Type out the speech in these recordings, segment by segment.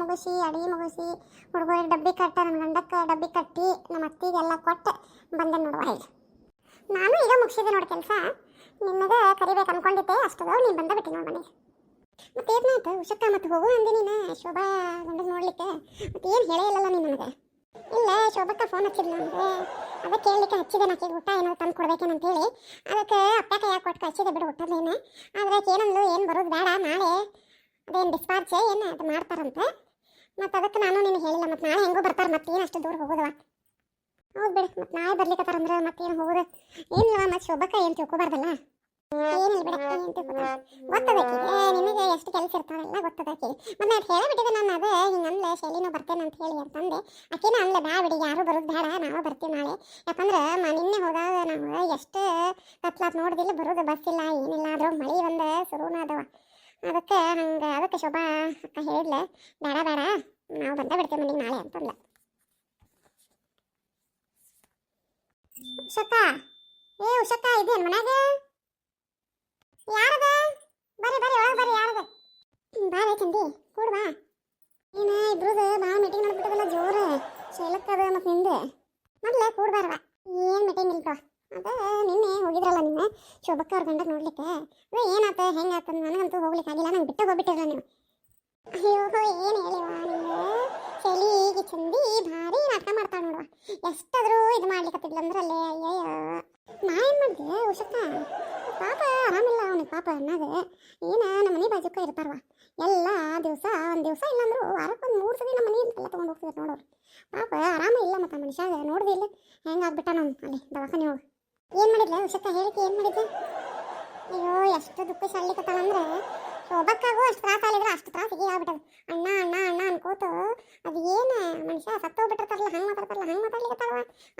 ಮುಗಿಸಿ ಅಡಿಗೆ ಮುಗಿಸಿ ಹುಡುಗರಿಗೆ ಡಬ್ಬಿ ಕಟ್ಟ ನನ್ನ ಗಂಡಕ್ಕೆ ಡಬ್ಬಿ ಕಟ್ಟಿ ನಮ್ಮ ಅತ್ತಿಗೆಲ್ಲ ಕೊಟ್ಟು ಬಂದೆ ನೋಡುವ ಇಲ್ಲಿ ನಾನು ಈಗ ಮುಗಿಸಿದೆ ನೋಡಿ ಕೆಲಸ ನಿನ್ನಗೆ ಕರಿಬೇಕು ಅನ್ಕೊಂಡಿದ್ದೆ ಅಷ್ಟದ ನೀನು ಬಂದ ಬಿಟ್ಟಿ ನೋಡಿ ಮನೆಗೆ ಮತ್ತೆ ಏನಾಯ್ತು ಉಷಕ್ಕ ಮತ್ತೆ ಹೋಗು ಅಂದೆ ನೀನು. ಶೋಭಾ ಗಂಡನ ನೋಡ್ಲಿಕ್ಕೆ. ಮತ್ತೆ ಏನು ಹೇಳೇ ಇಲ್ಲಲ್ಲ ನೀನು ನನಗೆ. ಇಲ್ಲ, ಶೋಭಕ್ಕ ಫೋನ್ ಹಚ್ಚಿದ್ಲು ನನಗೆ ಅದಕ್ಕೆ ಕೇಳಲಿಕ್ಕೆ ಹಚ್ಚಿದೆ ನಾಕಿ ಊಟ ಏನೋ ತಂದು ಕೊಡ್ಬೇಕೇನು ಅಂತೇಳಿ ಅದಕ್ಕೆ ಅಪ್ಪ ಯಾಕೆ ಕೊಟ್ಟು ಕಳಿಸಿದೆ ಬಿಡು ಊಟದೇನು ಆದ್ರೆ ಏನಂದ್ಲು, ಏನು ಬರೋದು ಬೇಡ, ನಾಳೆ ಅದೇನು ಡಿಸ್ಪಾರ್ಚ್ ಏನು ಅದು ಮಾಡ್ತಾರಂತೆ? ಮತ್ತು ಅದಕ್ಕೆ ನಾನು ನಿನಗೆ ಹೇಳಿಲ್ಲ, ಮತ್ತು ನಾಳೆ ಹೆಂಗೋ ಬರ್ತಾರೆ, ಮತ್ತೆ ಏನು ಅಷ್ಟು ದೂರ ಹೋಗೋದವ? ಹೌದು ಬಿಡು, ಮತ್ತು ನಾಳೆ ಬರ್ಲಿಕ್ಕತ್ತಾರಂದ್ರೆ ಮತ್ತೇನು ಹೋಗೋದು? ಏನಿಲ್ಲ ಮತ್ತು ಶೋಭಕ್ಕ ಏನು ತಿಳ್ಕೊಬಾರ್ದಲ್ಲ? ಏನಿಲ್ಲ ಬಿಡ ಏನು ಗೊತ್ತದಕ್ಕಿಗೆ ನಿನಗೆ ಎಷ್ಟು ಕೆಲಸ ಇರ್ತಾವಲ್ಲ ಗೊತ್ತದಕ್ಕೆ ಮತ್ತೆ ಅದು ಹೇಳಿಬಿಟ್ಟಿದೆ ನಾನು ಅದು ಅಂದ್ಲೆ ಶೈಲಿನೂ ಬರ್ತೇನೆ ಅಂತ ಹೇಳಿ ಅಂತಂದೆ ಆಕಿನ ಅಂದ್ಲೆ ಬ್ಯಾ, ಬಿಡಿ, ಯಾರು ಬರೋದು ಬೇಡ, ನಾವು ಬರ್ತೀವಿ ನಾಳೆ. ಯಾಕಂದ್ರೆ ನಿನ್ನೆ ಹೋದಾಗ ನಾವು ಎಷ್ಟು ಕತ್ಲಾತ್ ನೋಡ್ದಿಲ್ಲ, ಬರೋದು ಬಸ್ ಇಲ್ಲ ಏನಿಲ್ಲ ಆದ್ರೂ ಮಳೆ ಒಂದು ಶುರುನ ಅದಾವ. ಅದಕ್ಕೆ ಹಂಗೆ, ಅದಕ್ಕೆ ಶೋಭಾ ಅಕ್ಕ ಹೇಳಿದ್ಲೆ ಬೇಡ ಬೇಡ ನಾವು ಬಂದ ಬಿಡ್ತೇವೆ ಮನೆಗೆ ನಾಳೆ ಅಂತಂದ್ಲ ಉಷಕ್ಕ ಏ ಉಷಕ್ಕ ಇದೇನು ಮನ್ಯಾಗ? ಯಾರದ? ಬರ್ರಿ ಬರ್ರಿ, ಒಳಗೆ ಬರ್ರಿ, ಯಾರದ? ಬಾರೆ ಚಂದಿ ಕೂಡ್ ಬಾ. ಏನ, ಇಬ್ರದು ಭಾಳ ಮೀಟಿಂಗ್ ನಡೆದ್ಬಿಟ್ಟದಲ್ಲ ಜೋರು. ಶೈಲಕ್ಕದ ಮತ್ತು ನಿಂದು. ಮೊದ್ಲ ಕೂಡ್ ಬಾರವ ಏನು ಮೀಟಿಂಗ್ ಇಲ್ಕೋ. ಅದು ನಿನ್ನೆ ಹೋಗಿದ್ರಲ್ಲ ನಿನ್ನೆ ಶೋಭಕ್ಕ ಅವ್ರ ಗಂಡ ನೋಡ್ಲಿಕ್ಕೆ. ಅದೇ ಏನಾತ ಹೆಂಗಾತ ನನಗಂತೂ ಹೋಗ್ಲಿಕ್ಕೆ ಆಗಿಲ್ಲ. ನಂಗೆ ಬಿಟ್ಟು ಹೋಗ್ಬಿಟ್ಟಿರಲ್ಲ ನೀವು ಅಯ್ಯೋ, ಏನು ಹೇಳಿವಾ ನೀವು ಚಳಿ ಈಗ ಚಂದಿ, ಭಾರಿ ನಾಟಕ ಮಾಡ್ತಾಳೆ ನೋಡುವ. ಎಷ್ಟಾದರೂ ಇದು ಮಾಡ್ಲಿಕ್ಕತ್ತಿದ್ಲ ಅಂದ್ರಲ್ಲೇ, ಅಯ್ಯಯ್ಯೋ. ನಾ ಏನು ಮಾಡಿದೆ, ಉಷಕ್ಕ? ಪಾಪ, ಆರಾಮಿಲ್ಲ ಅವನಿಗೆ ಪಾಪ ಅನ್ನೋದು. ಏನ ನಮ್ಮ ಮನೆ ಬಾಜುಕ ಇರ್ತಾರವ. ಎಲ್ಲ ದಿವಸ, ಒಂದು ದಿವಸ ಇಲ್ಲಾಂದ್ರೂ ವಾರಕ್ಕೊಂದು ಮೂರು ಸರಿ ನಮ್ಮ ಮನೆ ಎಲ್ಲ ತೊಗೊಂಡು ಹೋಗ್ತಿದ್ರು ನೋಡೋರು. ಪಾಪ ಆರಾಮ ಇಲ್ಲ ಮತ್ತು ಮನುಷ್ಯಾಗ ನೋಡಿದೆ ಇಲ್ಲ. ಹೆಂಗಾಗ್ಬಿಟ್ಟ ನಾನು ಅಲ್ಲಿ ದವಾಖಾನೆ ಹೋಗಿ. ಏನು ಮಾಡಿದ್ಲ ಉಷಕ್ಕ ಹೇಳಿಕೆ ಏನು ಮಾಡಿದ್ದೆ ಅಯ್ಯೋ, ಎಷ್ಟು ದುಃಖ ಸಳ್ಲಿಕತ್ತಾಳಂದ್ರೆ ಶೋಭಕ್ಕಾಗೂ ಅಷ್ಟು ತ್ರಾಸ ಆಲಿದ್ರೆ ಅಷ್ಟು ತ್ರಾಸ ಈಗ ಅಣ್ಣ ಅಣ್ಣ ಅಣ್ಣ ಅನ್ಕೋತು, ಅದು ಏನು ಮನುಷ್ಯ ಸತ್ತೋಗ್ಬಿಟ್ಟಿರ್ತಾರಲ್ಲ ಹಂಗೆ ಮಾತಾಡ್ತಾರಲ್ಲ, ಹಂಗೆ ಮಾತಾಡ್ಲಿಕತ್ತಾವ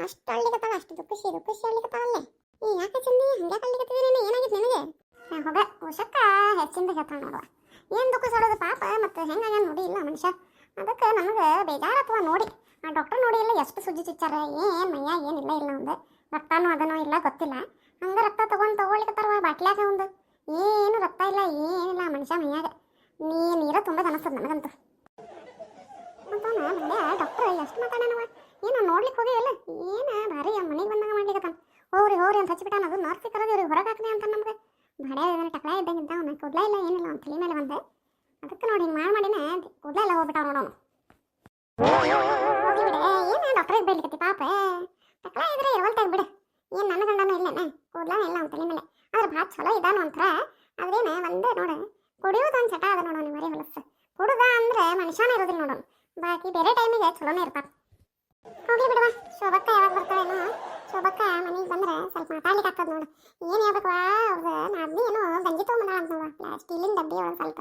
ಅಷ್ಟು ಅಳ್ಳಿಕತ್ತಾವ ಅಷ್ಟು ದುಃಖಿಸಿ ದುಃಖಿಸಿ ಅಳ್ಳಿಕತ್ತಾವಲ್ಲೇ ಏ, ಯಾಕೆ ಚಂದಿ? ಹಂಗೆ ನಿನಗೆ ನಾ ಹೋಗ ಉಷಕ್ಕ ಹೆಚ್ಚಿಂದ ಹೇಳ್ತಾಳ ನೋಡುವ ಏನು ದುಃಖ ಸಡೋದು ಪಾಪ, ಮತ್ತು ಹೆಂಗಾಗ್ಯಾನ ನೋಡಿ ಇಲ್ಲ ಮನುಷ್ಯ. ಅದಕ್ಕೆ ನಮಗೆ ಬೇಜಾರತ್ವ ನೋಡಿ. ಆ ಡಾಕ್ಟರ್ ನೋಡಿ ಇಲ್ಲ ಎಷ್ಟು ಸುಜ್ಜಿ ಚುಚ್ಚಾರ, ಏನು ಮೈಯ ಏನಿಲ್ಲ ಇಲ್ಲ ಒಂದು ರಕ್ತನೂ ಅದನೋ ಇಲ್ಲ ಗೊತ್ತಿಲ್ಲ. ಹಂಗೆ ರಕ್ತ ತಗೊಂಡು ತಗೊಳ್ಲಿಕತ್ತಾರವ ಬಾಟ್ಲ್ಯಾಗ ಒಂದು ಏನು ರಕ್ತ ಇಲ್ಲ ಏನಿಲ್ಲ ಮನುಷ್ಯ ಮೈಯಾಗ. ನೀ ನೀರ ತುಂಬ ಅನಿಸ್ತದೆ ನನಗಂತೂ. ಅಂತಾನ ಮಂಡ್ಯ ಡಾಕ್ಟರ್ ಎಷ್ಟು ಮಾತಾಡನವ ಏನು ನೋಡ್ಲಿಕ್ಕೆ ಹೋಗಿ ಇಲ್ಲ? ಏನು ಭಾರಿ ಮನೆಗೆ ಬಂದಾಗ ಮಾಡ್ಲಿಕತ್ತಾನ. ಹೋಗ್ರಿ ಹೋಗ್ರಿ ಅಂತ ಹಚ್ಚಿಬಿಟ್ಟಾನ. ಅದು ನರ್ಸಿ ಕರೋದು ಇವ್ರಿಗೆ ಹೊರಗೆ ಹಾಕ್ನೆ ಅಂತ ನಮ್ಗೆ. ಭಾಡ್ಯ ಟಕಳ ಇದ್ದಂಗೆ ಇದ್ದ ಅವ್ನ ಕೂದಲ ಇಲ್ಲ ಏನಿಲ್ಲ ಅವ್ನ ತಲೆ ಮೇಲೆ ಬಂದೆ ಅದಕ್ಕೆ ನೋಡಿ ಹಿಂಗೆ ಮಾಡಿ ಮಾಡಿನ ಕೂದಲ ಎಲ್ಲ ಹೋಗ್ಬಿಟ್ಟಾವ ನೋಡೋನು ಹೋಗ್ಲಿ ಬಿಡೆ ಏನು ಡಾಕ್ಟ್ರಿಗೆ ಬೈಲಿಕತ್ತಿ ಪಾಪ ಟಕಳ ಇದ್ರೆ ಇರವಲ್ತಾಗ ಬಿಡು ಏನು ನನ್ನ ಗಂಡನೂ ಇಲ್ಲೇನೆ ಕೂದಲ ಇಲ್ಲ ಅವ್ನ ತಲೆ ಮೇಲೆ ಆದ್ರೆ ಭಾಳ ಚಲೋ ಇದಾನ ಒಂಥರ ಅದೇನೆ ಒಂದೇ ನೋಡು ಕುಡಿಯೋದು ಒಂದು ಚಟ ಅದ ನೋಡೋನು ಮರಿ ಹೊಲಸು ಕುಡುದ ಅಂದ್ರೆ ಮನುಷ್ಯನೇ ಇರೋದಿಲ್ಲ ನೋಡೋನು ಬಾಕಿ ಬೇರೆ ಟೈಮಿಗೆ ಚಲೋನೇ ಇರ್ತಾನೆ ಹೋಗ್ಲಿ ಬಿಡುವ ಶೋಭಕ್ಕ ಯಾವಾಗ ಬರ್ತಾಳೇನೋ ಶೋಭಕ್ಕ ಮನೆಗೆ ಬಂದ್ರೆ ಸ್ವಲ್ಪ ಮಾತಾಡ್ಲಿಕ್ಕೆ ಆಗ್ತದ ನೋಡು. ಏನು ಹೇಳ್ಬೇಕು ಅವ್ರು? ನಾದ್ನಿ ಏನೋ ಗಂಜಿ ತೊಗೊಂಬಂದಾಳ ಅಂತ ನೋಡುವ ಸ್ಟೀಲಿನ ಡಬ್ಬಿ ಒಳಗೆ ಸ್ವಲ್ಪ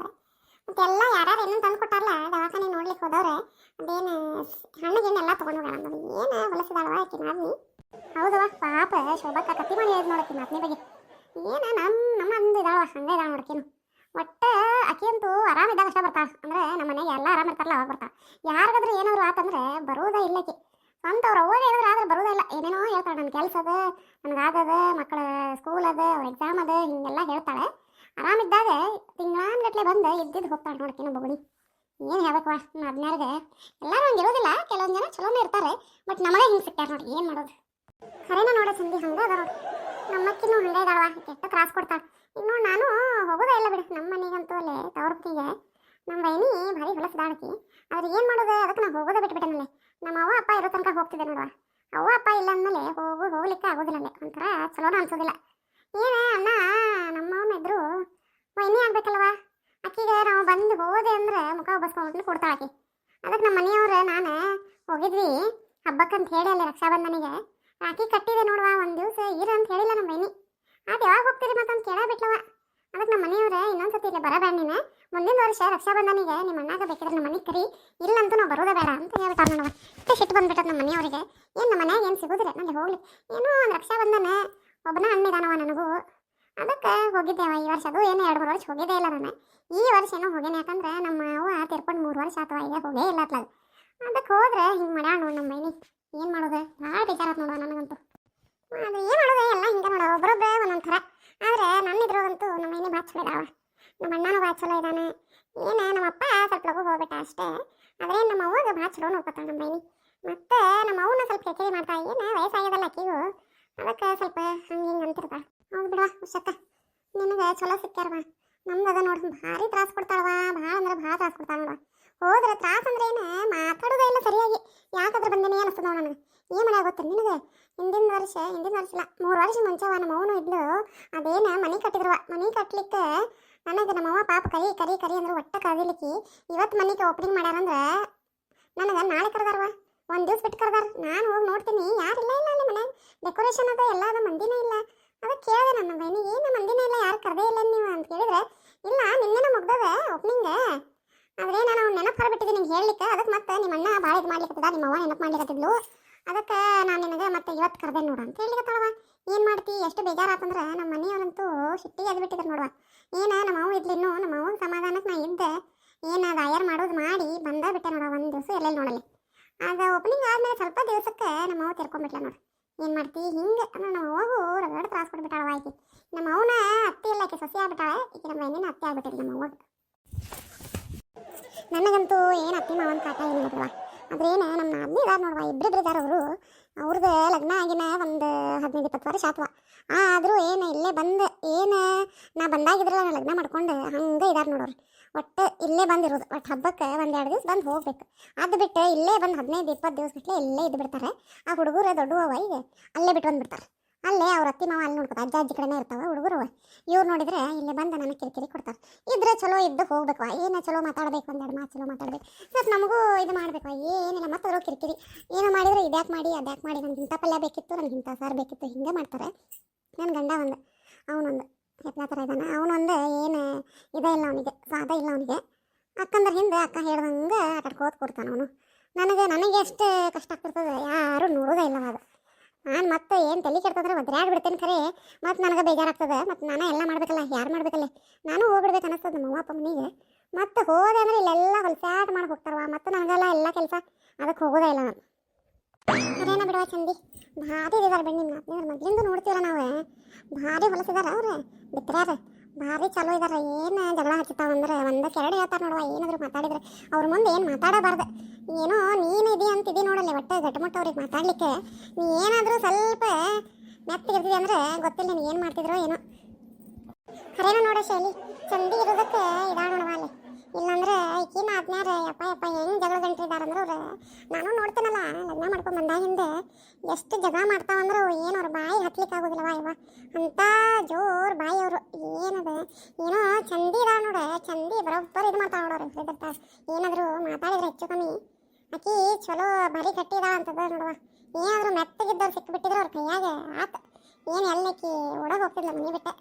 ಮತ್ತೆ ಎಲ್ಲ ಯಾರ್ಯಾರು ಏನೋ ತಂದು ಕೊಟ್ಟಾರಲ್ಲ ದವಾಖಾನೆ ನೋಡ್ಲಿಕ್ಕೆ ಹೋದವ್ರೆ ಅದೇನು ಹಣ್ಣಿಗೆಣ್ಣೆ ಎಲ್ಲ ತೊಗೊಂಡು ಹೋಗೋಣ ಏನು ಹೊಲಸಿದಾಳವ ಆಕಿ ನಾದ್ನಿ ಹೌದವ ಪಾಪ ಶೋಭಕ್ಕ ಕತ್ತಿ ಮಾಡಿ ಹೇಳಿದ್ ನೋಡಕ್ಕೆ ನಾದ್ನಿ ಬಗ್ಗೆ. ಏನ ನಮ್ಮ ನಮ್ಮ ಅಂದು ಇದಾಳವ ಹಂಗೆ ಇದಾಳ ನೋಡ್ಕೇನು ಒಟ್ಟ ಅಕ್ಕಿಯಂತೂ ಆರಾಮಿದ್ದಾಗ ಅಷ್ಟೇ ಬರ್ತಾಳ. ಅಂದ್ರೆ ನಮ್ಮ ಮನೆಗೆ ಎಲ್ಲ ಆರಾಮ ಇರ್ತಾರಲ್ಲ, ಅವಾಗ ಬರ್ತಾಳ. ಯಾರಿಗಾದ್ರೂ ಏನಾದ್ರು ಆತಂದ್ರೆ ಬರೋದೇ ಇಲ್ಲ ಸ್ವಂತ ಅವ್ರ ಹೇಳಿದ್ರೆ ಆದ್ರೆ ಬರೋದಿಲ್ಲ ಏನೇನೋ ಹೇಳ್ತಾಳೆ ನನ್ನ ಕೆಲಸ ಅದ ನನಗಾಗದ ಮಕ್ಕಳ ಸ್ಕೂಲ್ ಅದ, ಅವ್ರ ಎಕ್ಸಾಮ್ ಅದ, ಹಿಂಗೆಲ್ಲ ಹೇಳ್ತಾಳೆ. ಆರಾಮಿದ್ದಾಗ ತಿಂಗಳಾನ್ಗಟ್ಲೆ ಬಂದು ಇದ್ದಿದ್ದು ಹೋಗ್ತಾಳೆ ನೋಡಕ್ಕೇನು ಬಗುಣಿ ಏನು ಹೇಳ್ಬೇಕವ ಹದಿನಾರಿಗೆ ಎಲ್ಲರೂ ಹಂಗೆ ಇರೋದಿಲ್ಲ, ಕೆಲವೊಂದು ಜನ ಚಲೋನೇ ಇರ್ತಾರೆ, ಬಟ್ ನಮಗೆ ಹಿಂಗೆ ಸಿಕ್ತಾರೆ ನೋಡಿ ಏನು ಮಾಡೋದು. ಖರೇನ ನೋಡ ಸಂಧಿ, ಹಂಗೆ ಅದ ನೋಡಿ. ನಮ್ಮಕ್ಕಿನೂ ಹಂಗೆ ಇದಾಳವ ಕೆಟ್ಟ ತ್ರಾಸ ಕೊಡ್ತಾಳೆ. ಇನ್ನು ನಾನು ಹೋಗೋದೇ ಇಲ್ಲ ಬಿಡಿ ನಮ್ಮ ಮನೆಗಂತೂ ಅಲ್ಲೇ ತವ್ರತಿಗೆ ನಮ್ಮ ಬೈನಿ ಭಾರಿ ಹೊಲಸದಾಳಕಿ. ಆದ್ರೆ ಏನು ಮಾಡೋದು, ಅದಕ್ಕೆ ನಾನು ಹೋಗೋದೇ ಬಿಟ್ಬಿಟ್ಟನಲ್ಲೇ. ನಮ್ಮ ಅವ್ವ ಅಪ್ಪ ಇರೋ ತನಕ ಹೋಗ್ತಿದ್ದೆ ನೋಡುವ. ಅವ್ವ ಅಪ್ಪ ಇಲ್ಲ ಅಂದಮೇಲೆ ಹೋಗು, ಹೋಗ್ಲಿಕ್ಕೆ ಆಗೋದಿಲ್ಲ ಅಲ್ಲೇ ಒಂಥರ ಚಲೋನ ಅನ್ಸೋದಿಲ್ಲ. ಏನೇ ಅಣ್ಣ ನಮ್ಮವನ ಇದ್ರು ವೈನಿ ಆಗ್ಬೇಕಲ್ವ ಆಕಿಗೆ ನಾವು ಬಂದು ಹೋದೆ ಅಂದ್ರೆ ಮುಖ ಬಸ್ಕೊಂಡು ಕೊಡ್ತಾಳೆ ಆಕಿ. ಅದಕ್ಕೆ ನಮ್ಮ ಮನೆಯವ್ರು, ನಾನು ಹೋಗಿದ್ವಿ. ಹಬ್ಬಕ್ಕಂತ ಹೇಳಿ ಅಲ್ಲಿ ರಕ್ಷಾಬಂಧನಿಗೆ. ರಾಖಿ ಕಟ್ಟಿದೆ ನೋಡುವ, ಒಂದು ದಿವಸ ಇರ ಅಂತ ಹೇಳಿಲ್ಲ ನಮ್ಮ ಮೈನಿ ಅದು ಯಾವಾಗ ಹೋಗ್ತೀರಿ ಮತ್ತಂತ ಕೇಳ ಅದಕ್ಕೆ ನಮ್ಮ ಮನೆಯವ್ರೆ, ಇನ್ನೊಂದ್ಸತಿ ಇಲ್ಲಿ ಬರಬೇಡ ನೀನು. ಮುಂದಿನ ವರ್ಷ ರಕ್ಷಾಬಂಧನಿಗೆ ನಿಮ್ಮ ಅಣ್ಣಾಗ ಬೇಕಿದ್ರೆ ನಮ್ಮ ಮನೆಗೆ ಕರಿ. ಇಲ್ಲಂತೂ ನಾವು ಬರೋದೇ ಬೇಡ ಅಂತ ಹೇಳ್ತಾರೆ ನೋಡುವ. ಅಷ್ಟು ಸಿಟ್ಟು ಬಂದ್ಬಿಟ್ಟದ ನಮ್ಮ ಮನೆಯವರಿಗೆ. ಏನು ನಮ್ಮ ಮನ್ಯಾಗ ಏನು ಸಿಗೋದಿಲ್ಲ ನನಗೆ ಹೋಗ್ಲಿ. ಏನೋ ಒಂದು ರಕ್ಷಾಬಂಧನ, ಒಬ್ಬನ ಅಣ್ಣಿದಾನವ ನನಗೂ. ಅದಕ್ಕೆ ಹೋಗಿದ್ದೇವ ಈ ವರ್ಷ. ಅದು ಏನು ಎರಡು ಮೂರು ವರ್ಷ ಹೋಗಿದ್ದೇ ಇಲ್ಲ ನಾನು. ಈ ವರ್ಷ ಏನೋ ಹೋಗೇನೆ ಯಾಕಂದ್ರೆ ನಮ್ಮ ಅವ್ವ ತಿರ್ಕೊಂಡು ಮೂರು ವರ್ಷ ಅಥವಾ ಈಗ ಹೋಗಿ ಇಲ್ಲ ಅದಕ್ಕೆ ಹೋದ್ರೆ ಹಿಂಗೆ ಮಾಡ್ಯಾಣ ನಮ್ಮ ಮೈನಿ ಏನು ಮಾಡೋದು ಭಾಳ ಬೇಜಾರಾತ್ ನೋಡುವ ನನಗಂತೂ ಅದು ಏನು ಮಾಡೋದು ಎಲ್ಲ ಹಿಂಗೆ ನೋಡೋ ಒಬ್ಬರೊಬ್ಬರೇ ಒಂದೊಂದು ಥರ ಆದರೆ ನನ್ನ ಇದ್ರೊಳಗಂತೂ ನಮ್ಮ ಮೈನಿ ಭಾಳ ಚಲೋ ಇದಾವ ನಮ್ಮ ಅಣ್ಣನೂ ಭಾಳ ಚಲೋ ಇದ್ದಾನೆ ಏನು ನಮ್ಮ ಅಪ್ಪ ಸ್ವಲ್ಪ ಲಘು ಹೋಗ್ಬಿಟ್ಟ ಅಷ್ಟೇ ಆದರೆ ನಮ್ಮ ಅವ್ವಾಗ ಭಾಳ ಚಲೋ ನೋಡ್ಕೊತಾಳೆ ನಮ್ಮ ಮೈನಿ ಮತ್ತೆ ನಮ್ಮ ಕಿರಿಕಿರಿ ಮಾಡ್ತಾ ಏನ ವಯಸ್ಸಾಗ್ಯದಲ್ಲ ಆಕಿಗೂ ಅದಕ್ಕೆ ಸ್ವಲ್ಪ ಹಂಗೆ ಹಿಂಗೆ ಅಂತಿರ್ತಾಳೆ ಹೌದು ಬಿಡವಾ ಉಷಕ್ಕ. ನಿನಗೆ ಚಲೋ ಸಿಕ್ಕ್ಯಾರವ ನಮ್ದದ ನೋಡಿ ಭಾರಿ ತ್ರಾಸ ಕೊಡ್ತಾಳವ ಭಾಳ ಅಂದ್ರೆ ಭಾಳ ತ್ರಾಸ ಕೊಡ್ತಾಳ ನೋಡ ಹೋದ್ರೆ ತ್ರಾಸ ಅಂದ್ರೆ ಏನು? ಮಾತಾಡೋದೇ ಇಲ್ಲ ಸರಿಯಾಗಿ. ಯಾಕಂದ್ರೆ ಬಂದೇನೆ ಅನಿಸ್ತದ ನನಗೆ. ಏನು ಮನೆ ಗೊತ್ತ ನಿನಗೆ? ಹಿಂದಿನ ವರ್ಷ ಹಿಂದಿನ ವರ್ಷ ಇಲ್ಲ, ಮೂರು ವರ್ಷ ಮುಂಚೆವ ನಮ್ಮ ಅವನು ಇದ್ಲು. ಅದೇನ ಮನೆ ಕಟ್ಟಿದ್ರವ ಮನೆ ಕಟ್ಲಿಕ್ಕೆ ನನಗೆ ನಮ್ಮ ಅವ್ವ ಪಾಪ ಕರಿ ಕರಿ ಕರಿ ಅಂದ್ರೆ ಒಟ್ಟ ಕದಿಲಿಕ್ಕಿ ಇವತ್ತು ಮನೆಗೆ ಓಪನಿಂಗ್ ಮಾಡ್ಯಾರಂದ್ರೆ ನನಗೆ ನಾಳೆ ಕರೆದಾರವ. ಒಂದು ದಿವಸ ಬಿಟ್ಟು ಕರ್ದಾರ. ನಾನು ಹೋಗಿ ನೋಡ್ತೀನಿ. ಯಾರಿಲ್ಲ ಇಲ್ಲ ಅಲ್ಲಿ ಮನೆ. ಡೆಕೋರೇಷನ್ ಅದ ಎಲ್ಲ ಅದ, ಮಂದಿನೇ ಇಲ್ಲ. ಅದಕ್ಕೆ ಕೇಳಿದೆ ನನ್ನ ಬೈನಿ, ಏನು ಮಂದಿನೇ ಇಲ್ಲ, ಯಾರು ಕರ್ದೇ ಇಲ್ಲ ನೀವು? ಅಂತ ಕೇಳಿದ್ರೆ, ಇಲ್ಲ, ನಿನ್ನೆನ ಮುಗ್ದದ ಓಪನಿಂಗ್ ಆದ್ರೆ ನಾನು ಅವ್ನು ನೆನಪು ಹೊರಬಿಟ್ಟಿದ್ದೀನಿ ನಿಂಗೆ ಹೇಳಲಿಕ್ಕೆ. ಅದಕ್ಕೆ ಮತ್ತೆ ನಿಮ್ಮ ಅಣ್ಣ ಭಾಳ ಇದು ಮಾಡ್ಲಿಕ್ಕತ್ತದ ನಿಮ್ಮ ಅವ್ವ ನೆನಪು ಮಾಡ್ಲಿಕ್ಕತ್ತಿದ್ಲು ಅದಕ್ಕೆ ನಾನು ನಿನಗೆ ಮತ್ತೆ ಇವತ್ತು ಕರ್ದೆ ನೋಡು ಅಂತ ಹೇಳಿಕತ್ತಳವ ಏನು ಮಾಡ್ತಿ? ಎಷ್ಟು ಬೇಜಾರಾತಂದ್ರೆ ನಮ್ಮ ಮನೆಯವರಂತೂ ಸಿಟ್ಟಿ ಅದು ಬಿಟ್ಟಿದ್ರು ನೋಡುವ. ಏನು ನಮ್ಮ ಅವ್ವ ಇದ್ಲಿನ್ನು ನಮ್ಮ ಅವ್ವನ ಸಮಾಧಾನಕ್ಕೆ ನಾ ಇದ್ದೆ. ಏನು ಅದು ಮಾಡೋದು ಮಾಡಿ ಬಂದ ಬಿಟ್ಟೆ ನೋಡುವ ಒಂದು ದಿವಸ ಎಲ್ಲೆಲ್ಲಿ ನೋಡಲಿ ಅದು ಓಪನಿಂಗ್ ಆದ್ಮೇಲೆ ಸ್ವಲ್ಪ ದಿವಸಕ್ಕೆ ನಮ್ಮ ಅವ್ವ ತಿರ್ಕೊಂಡ್ಬಿಟ್ಲ ನೋಡಿ. ಏನು ಮಾಡ್ತಿ? ಹಿಂಗೆ ಅಂದ್ರೆ ನಮ್ಮ ಅವ್ವಗೂ ರಗಡ್ ತ್ರಾಸ ಕೊಟ್ಬಿಟ್ಟಾಳ ಆಕಿ. ನಮ್ಮ ಅವನ ಅತ್ತೆ ಇಲ್ಲಕ್ಕೆ ಆಕಿ ಸೊಸೆ ಆಗ್ಬಿಟ್ಟಾಳೆ. ಈಕಿ ನಮ್ಮ ಬೈನಿನ ಅತ್ತೆ ಆಗ್ಬಿಟ್ಟಿಲ್ಲ ನಮ್ಮ ಅವ್ವಾಗ. ನನಗಂತೂ ಏನು ಅತ್ತೆ ಮಾವನ ಕಾಟ ಇಲ್ಲ ಬಿಡುವ. ಅದ್ರೇನು ನಮ್ಮ ಅದ್ನೇ ಇದಾರ ನೋಡುವ ಇಬ್ಬರಿಬ್ರು ಇದಾರ ಅವರು. ಅವ್ರದ್ದು ಲಗ್ನ ಆಗಿನ ಒಂದು ಹದಿನೈದು, ಇಪ್ಪತ್ತು ವರ್ಷ ಆತ್ವ. ಆದರೂ ಏನು ಇಲ್ಲೇ ಬಂದು, ಏನು ನಾ ಬಂದಾಗಿದ್ರಲ್ಲ ಲಗ್ನ ಮಾಡ್ಕೊಂಡು ಹಂಗೆ ಇದಾರ ನೋಡೋರು. ಒಟ್ಟು ಇಲ್ಲೇ ಬಂದಿರೋದು. ಒಟ್ಟು ಹಬ್ಬಕ್ಕೆ ಒಂದೆರಡು ದಿವಸ ಬಂದು ಹೋಗ್ಬೇಕು. ಅದು ಬಿಟ್ಟು ಇಲ್ಲೇ ಬಂದು ಹದಿನೈದು ಇಪ್ಪತ್ತು ದಿವಸ ಬಿಟ್ಟಲೆ ಇಲ್ಲೇ ಇದ್ದು ಬಿಡ್ತಾರೆ. ಆ ಹುಡುಗರು ದೊಡ್ಡವ ಈಗ ಅಲ್ಲೇ ಬಿಟ್ಟು ಬಂದ್ಬಿಡ್ತಾರೆ ಅಲ್ಲೇ ಅವ್ರ ಅತ್ತಿ, ಮಾವ ಅಲ್ಲಿ ನೋಡ್ಕೊತ, ಅಜ್ಜ, ಅಜ್ಜಿ ಕಡೆನೇ ಇರ್ತಾವ ಹುಡುಗರು ಇವ್ರು ನೋಡಿದ್ರೆ ಇಲ್ಲೇ ಬಂದು ನನಗೆ ಕಿರಿಕಿರಿ ಕೊಡ್ತಾರೆ. ಇದ್ರೆ ಚಲೋ ಇದ್ದು ಹೋಗ್ಬೇಕು ಏನ ಚಲೋ ಮಾತಾಡಬೇಕು ಒಂದೆರಡು ಮಾತು ಚಲೋ ಮಾತಾಡಬೇಕು. ಸ್ವಲ್ಪ ನಮಗೂ ಇದು ಮಾಡಬೇಕು ಏನಿಲ್ಲ ಮತ್ತೆ ಅವ್ರು ಕಿರಿಕಿರಿ. ಏನೋ ಮಾಡಿದ್ರೆ ಇದ್ಯಾಕೆ ಮಾಡಿ, ಅದ್ಯಾಕೆ ಮಾಡಿ ನನಗೆ ಇಂಥ ಪಲ್ಯ ಬೇಕಿತ್ತು ನನಗೆ ಇಂಥ ಸಾರು ಬೇಕಿತ್ತು, ಹಿಂಗೆ ಮಾಡ್ತಾರೆ. ನನ್ನ ಗಂಡ ಒಂದು, ಅವನೊಂದು ಎತ್ಲ ಥರ ಇದ್ದಾನೆ ಅವನೊಂದು ಏನು ಇದೇ ಇಲ್ಲ ಅವನಿಗೆ ಸಾಧ ಇಲ್ಲ ಅವನಿಗೆ. ಅಕ್ಕಂದ್ರೆ ಹಿಂದೆ ಅಕ್ಕ ಹೇಳ್ದಂಗೆ ಆಟಾಡ್ಕೋತ ಕೊಡ್ತಾನೆ ಅವನು. ನನಗೆ ನನಗೆ ಎಷ್ಟು ಕಷ್ಟ ಆಗ್ತಿರ್ತದೆ, ಯಾರೂ ನೋಡೋದೇ ಇಲ್ಲ ಅದು ನಾನು ಮತ್ತೆ ಏನು ತಲೆ ಕೆಡ್ತಂದ್ರೆ ಒದ್ರಾಡ್ ಬಿಡ್ತೇನೆ ಖರೆ. ಮತ್ತು ನನಗೆ ಬೇಜಾರಾಗ್ತದೆ, ಮತ್ತು ನಾನು ಎಲ್ಲ ಮಾಡ್ಬೇಕಲ್ಲ, ಯಾರು ಮಾಡಬೇಕಲ್ಲ? ನಾನು ಹೋಗ್ಬಿಡ್ಬೇಕು ಅನ್ನಿಸ್ತದೆ ನಮ್ಮ ಅಪ್ಪ ಮನೆಗೆ. ಮತ್ತೆ ಹೋದೆ ಅಂದ್ರೆ ಇಲ್ಲೆಲ್ಲ ಹೊಲ್ಸಾಟ ಮಾಡಿ ಹೋಗ್ತಾರವ ಮತ್ತು ನನಗೆಲ್ಲ ಎಲ್ಲ ಕೆಲಸ ಅದಕ್ಕೆ ಹೋಗೋದೇ ಇಲ್ಲ ನಾನು. ಅದೇನ ಬಿಡುವ ಚಂದಿ. ಭಾರಿ ಇದಾರೆ ಬೆಣ್ಣಿ ಮಾತಿನ ಮೊದ್ಲಿಂದ ನೋಡ್ತೀವಲ್ಲ ನಾವು. ಭಾರಿ ಹೊಲಸಿದಾರ ಅವ್ರೆ. ಬಿತ್ರ್ಯಾರ ಭಾರಿ ಚಲೋ ಇದಾರ ಏನು ಜಗಳ ಹಚ್ಚುತ್ತಾವ ಅಂದ್ರೆ ಒಂದಕ್ಕೆ ಎರಡು ಹೇಳ್ತಾರೆ ನೋಡುವ, ಏನಾದರೂ ಮಾತಾಡಿದ್ರೆ ಅವ್ರ ಮುಂದೆ ಏನು ಮಾತಾಡಬಾರ್ದು. ಏನೋ ನೀನು ಇದೆ ಅಂತಿದಿ ನೋಡಲ್ಲ, ಒಟ್ಟು ಗಟ್ಟಮುಟ್ಟ ಅವ್ರಿಗೆ ಮಾತಾಡ್ಲಿಕ್ಕೆ. ನೀ ಏನಾದರೂ ಸ್ವಲ್ಪ ಮೆತ್ತಗಿರ್ತೀವಿ ಅಂದ್ರೆ ಗೊತ್ತಿಲ್ಲ ನೀನು ಏನು ಮಾಡ್ತಿದ್ರೋ ಏನೋ. ಖರೇನ ನೋಡ ಶೈಲಿ, ಚಂದಿ ಇರೋದಕ್ಕೆ ಇದಾಳ ನೋಡುವ ಅಲ್ಲಿ. ಇಲ್ಲಾಂದ್ರೆ ಈಕಿನ ಆದ್ಮ್ಯಾರ ಯಪ್ಪ ಯಪ್ಪ ಹೆಂಗ್ ಜಗಳ ಗಂಟಿದಾರ ಅಂದ್ರೆ ಅವ್ರು. ನಾನು ನೋಡ್ತೇನಲ್ಲ, ಲಗ್ನ ಬಂದಾಗ ಹಿಂದೆ ಎಷ್ಟು ಜಗಳ ಮಾಡ್ತಾವಂದ್ರೆ ಏನು ಅವ್ರ ಬಾಯಿ ಹತ್ಲಿಕ್ಕೆ ಆಗೋದಿಲ್ಲವ ಇವ. ಅಂತ ಜೋರು ಬಾಯಿ ಅವರು. ಏನದ? ಏನೋ ಚಂದಿ ಇದಾವ ನೋಡ, ಚಂದಿ ಬರೋಬ್ಬರ್ ಇದು ಮಾಡ್ತಾವ ನೋಡೋರು ಹೆದರ್ತ ಏನಾದರೂ ಮಾತಾಡಿದ್ರೆ ಹೆಚ್ಚು ಕಮ್ಮಿ. ಆಕಿ ಚಲೋ ಭಾರಿ ಕಟ್ಟಿದ ಇದಾವ ಅಂತದ ನೋಡುವ. ಏನಾದರೂ ಮೆತ್ತಗಿದ್ದವ್ರು ಸಿಕ್ಕಿಬಿಟ್ಟಿದ್ರು ಅವ್ರ ಕೈಯಾಗ ಆತ. ಏನು ಎಲ್ಲಕ್ಕಿ ಒಳಗೆ ಹೋಗ್ತಿದ್ಲ ಮನೆ ಬಿಟ್ಟೆ?